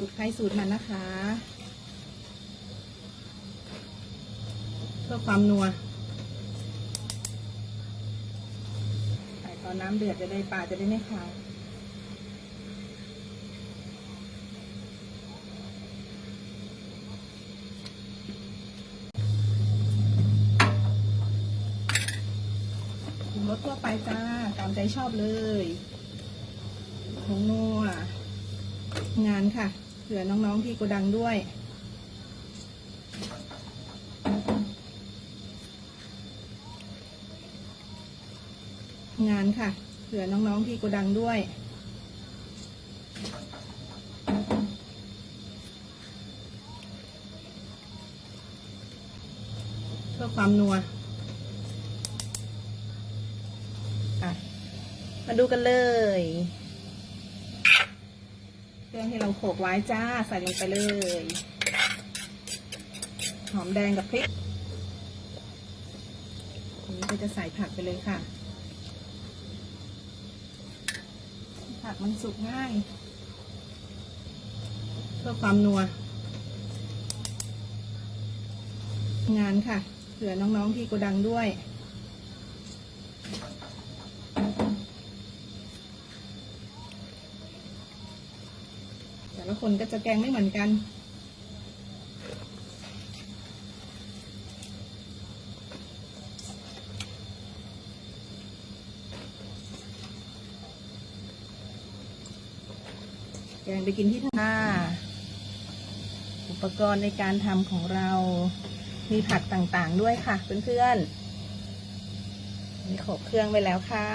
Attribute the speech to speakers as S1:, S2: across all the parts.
S1: สูตรใครสูตรมันนะคะ เพื่อความนัวใส่ตอนน้ำเดือดจะได้ปลาจะได้ไม่ขาวรสทั่วไปจ้า ตามใจชอบเลยผงนัวงานค่ะ ผื่อน้องๆที่โกดังด้วย งานค่ะ เผื่อน้องๆที่โกดังด้วยเพื่อความนัวอะมาดูกันเลย เครื่องที่เราโขกไว้จ้าใส่ลงไปเลย หอมแดงกับพริกอันนี้ก็จะใส่ผักไปเลยค่ะ ผักมันสุกง่าย เพื่อความนัว งานค่ะเผื่อน้องๆที่โกดังด้วย แต่ละ คนก็จะแกงไม่เหมือนกัน แกงไปกินที่ท่าอุปกรณ์ในการทำของเรา มีผักต่างๆด้วยค่ะเพื่อนๆมีโขลกเครื่องไว้แล้วค่ะ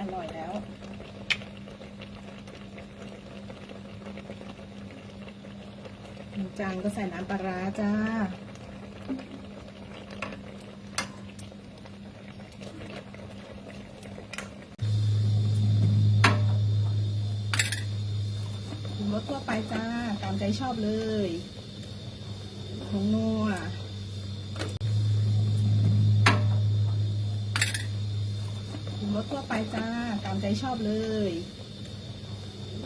S1: อร่อยแล้ว จานก็ใส่น้ำปลาร้าจ้าปรุงรสทั่วไปจ้า ตามใจชอบเลยผงนัวปรุงรสทั่วไปจ้า ตามใจชอบเลย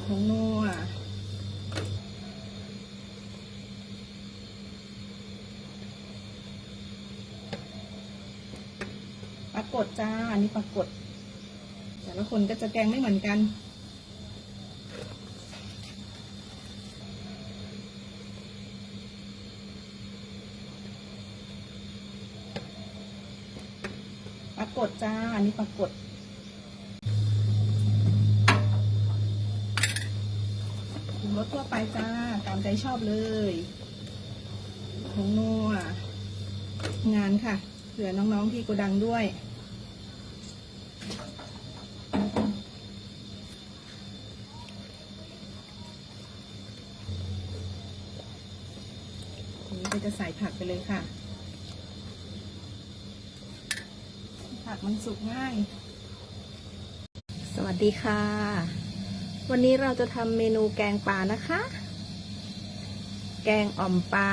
S1: ผงนัวากฏจ้า อันนี้ปรากฏแต่ละคนก็จะแกงไม่เหมือนกัน ปรากฏจ้า อันนี้ปรากฏปรุงรสทั่วไปจ้า ตามใจชอบเลยผงนัวงานค่ะเผื่อน้องๆที่โกดังด้วย อันนี้ก็จะใส่ผักไปเลยค่ะ ผักมันสุกง่าย สวัสดีค่ะ วันนี้เราจะทำเมนูแกงปลานะคะ แกงอ่อมปลา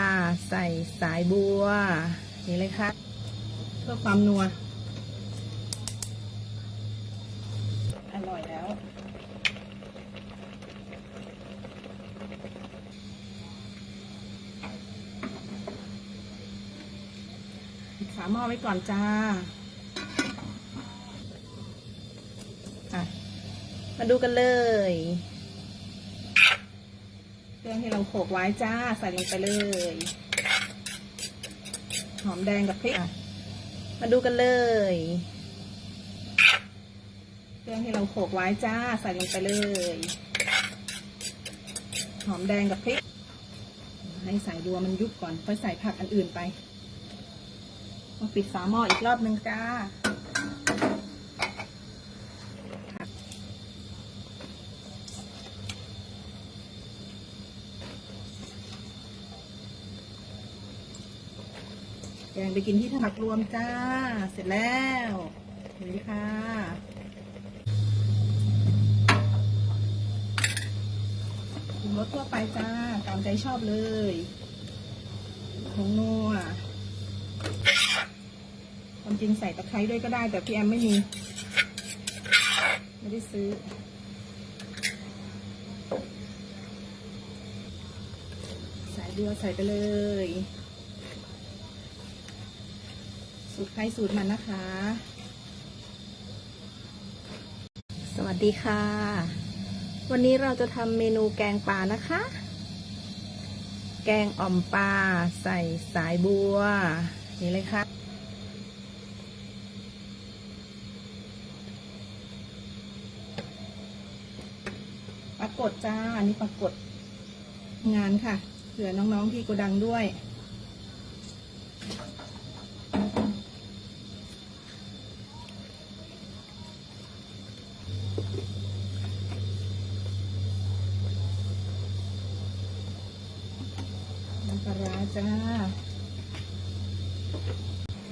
S1: ใส่สายบัว นี่เลยค่ะ เพื่อความนัว อร่อยแล้ว ปิด ฝาหม้อไว้ก่อนจ้าอะมาดูกันเลยเครื่องที่เราโขลกไว้จ้าใส่ลงไปเลย หอมแดงกับพริกอะมาดูกันเลยเครื่องที่เราโขลกไว้จ้าใส่ลงไปเลย หอมแดงกับพริก ให้สายบัวมันยุบก่อนค่อยใส่ผักอันอื่นไป มาปิดฝาหม้ออีกรอบนึงจ้าแกงไปกินที่ผักรวมจ้า เสร็จแล้วนี่ค่ะ ปรุงรสทั่วไปจ้า ตามใจชอบเลยผงนัวความจ ริงใส่ตะไคร้ด้วยก็ได้ แต่พี่แอมไม่มี ไม่ได้ซื้อ สายบัวใส่ไปเลย สูตรใครสูตรมันนะคะ สวัสดีค่ะ วันนี้เราจะทำเมนูแกงปลานะคะ แกงอ่อมปลาใส่สายบัว นี่เลยค่ะากฏจ้า อันนี้ปรากฏงานค่ะเผื่อน้องๆที่โกดังด้วยน้ำปลาร้าจ้า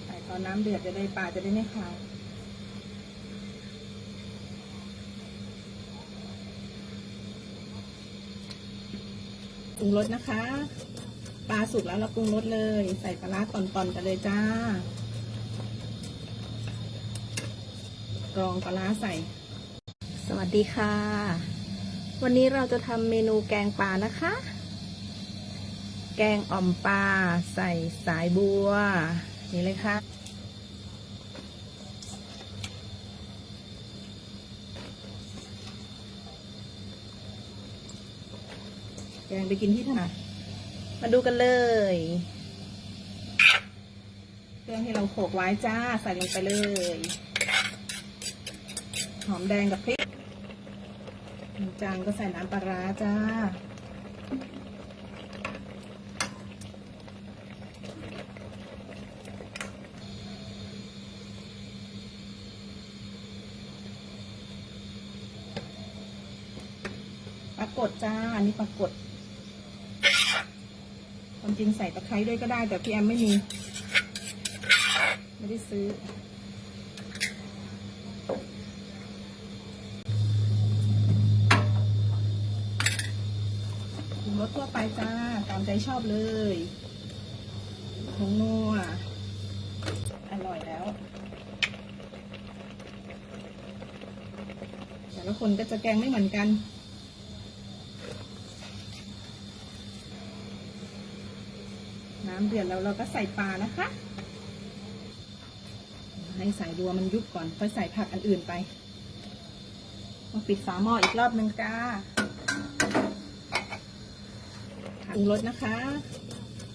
S1: ใส่ตอนน้ำเดือดจะได้ปลาจะได้ไม่ขาว ปรุงรสนะคะ ปลาสุกแล้วเราปรุงรสเลย ใส่ปลาร้าตอนๆกันเลยจ้ากรองปลาร้าใส่ สวัสดีค่ะ วันนี้เราจะทำเมนูแกงปลานะคะ แกงอ่อมปลาใส่สายบัว นี่เลยค่ะ แกงไปกินที่ถนัดมาดูกันเลยเครื่องที่เราโขลกไว้จ้าใส่ลงไปเลย หอมแดงกับพริกน้ำจางก็ใส่น้ำปลาร้าจ้าปรากฏจ้า อันนี้ปรากฏ ความจริงใส่ตะไคร้ด้วยก็ได้ แต่พี่แอมไม่มี ไม่ได้ซื้อปรุงรสทั่วไปจ้า ตามใจชอบเลยผงนัวอร่อยแล้ว แต่ละคนก็จะแกงไม่เหมือนกัน น้ำ เดือดแล้วเราก็ใส่ปลานะคะ ให้ใส่บัวมันยุบก่อนค่อยใส่ผักอันอื่นไปมาปิดฝาหม้ออีกรอบนึงจ้าปรุงรสนะคะ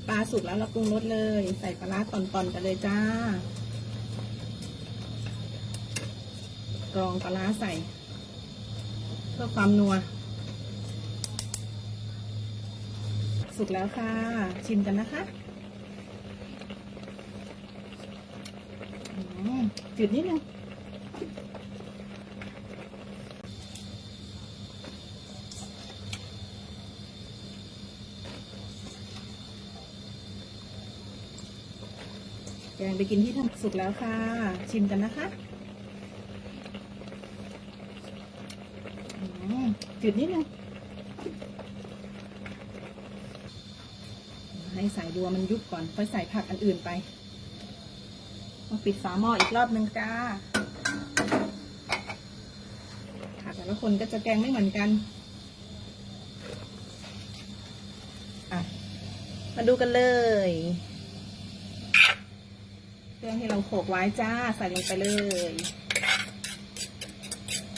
S1: ปลาสุกแล้วเราปรุงรสเลย ใส่ปลาร้าตอนๆกันเลยจ้ากรองปลาใส่ เพื่อความนัว สุกแล้วค่ะ ชิมกันนะคะ อืม จืดนิดนึงแกงไปกินที่ทำสุกแล้วค่ะ ชิมกันนะคะจืดนิดนึงให้ใส่บัวมันยุบก่อนค่อยใส่ผักอันอื่นไป มาปิดฝาหม้ออีกรอบหนึ่งจ้าค่ะแต่ละคนก็จะแกงไม่เหมือนกันอะมาดูกันเลยเครื่องที่เราโขกไว้จ้าใส่ลงไปเลย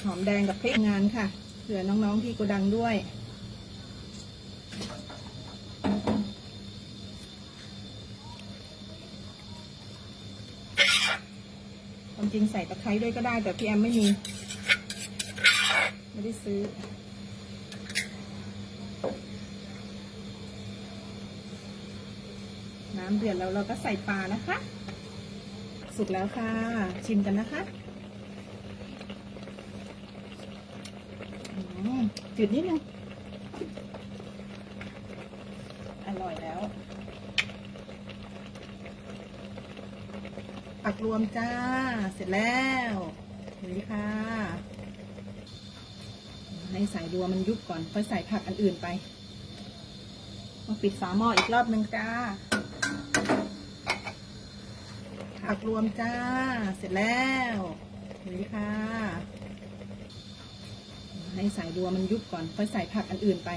S1: หอมแดงกับพริกงานค่ะเผื่อน้องๆที่โกดังด้วย ความจ ริงใส่ตะไคร้ด้วยก็ได้ แต่พี่แอมไม่มี ไม่ได้ซื้อ น้ำเดือดแล้วเราก็ใส่ปลานะคะ สุกแล้วค่ะ ชิมกันนะคะอืมจืดนิดนึงอร่อยแล้ว ปักรวมจ้า เสร็จแล้วนี่ค่ะ ให้ใส่รวมันยุบก่อนค่อยใส่ผักอันอื่นไป มาปิดฝาหม้ออีกรอบนึงจ้า ผักรวมจ้า เสร็จแล้วนี่ค่ะ ให้ใส่รวมันยุบก่อนค่อยใส่ผักอันอื่นไป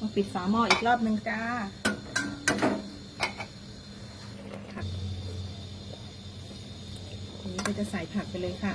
S1: มามาปิดฝาหม้ออีกรอบหนึ่งจ้า ก็จะใส่ผักไปเลยค่ะ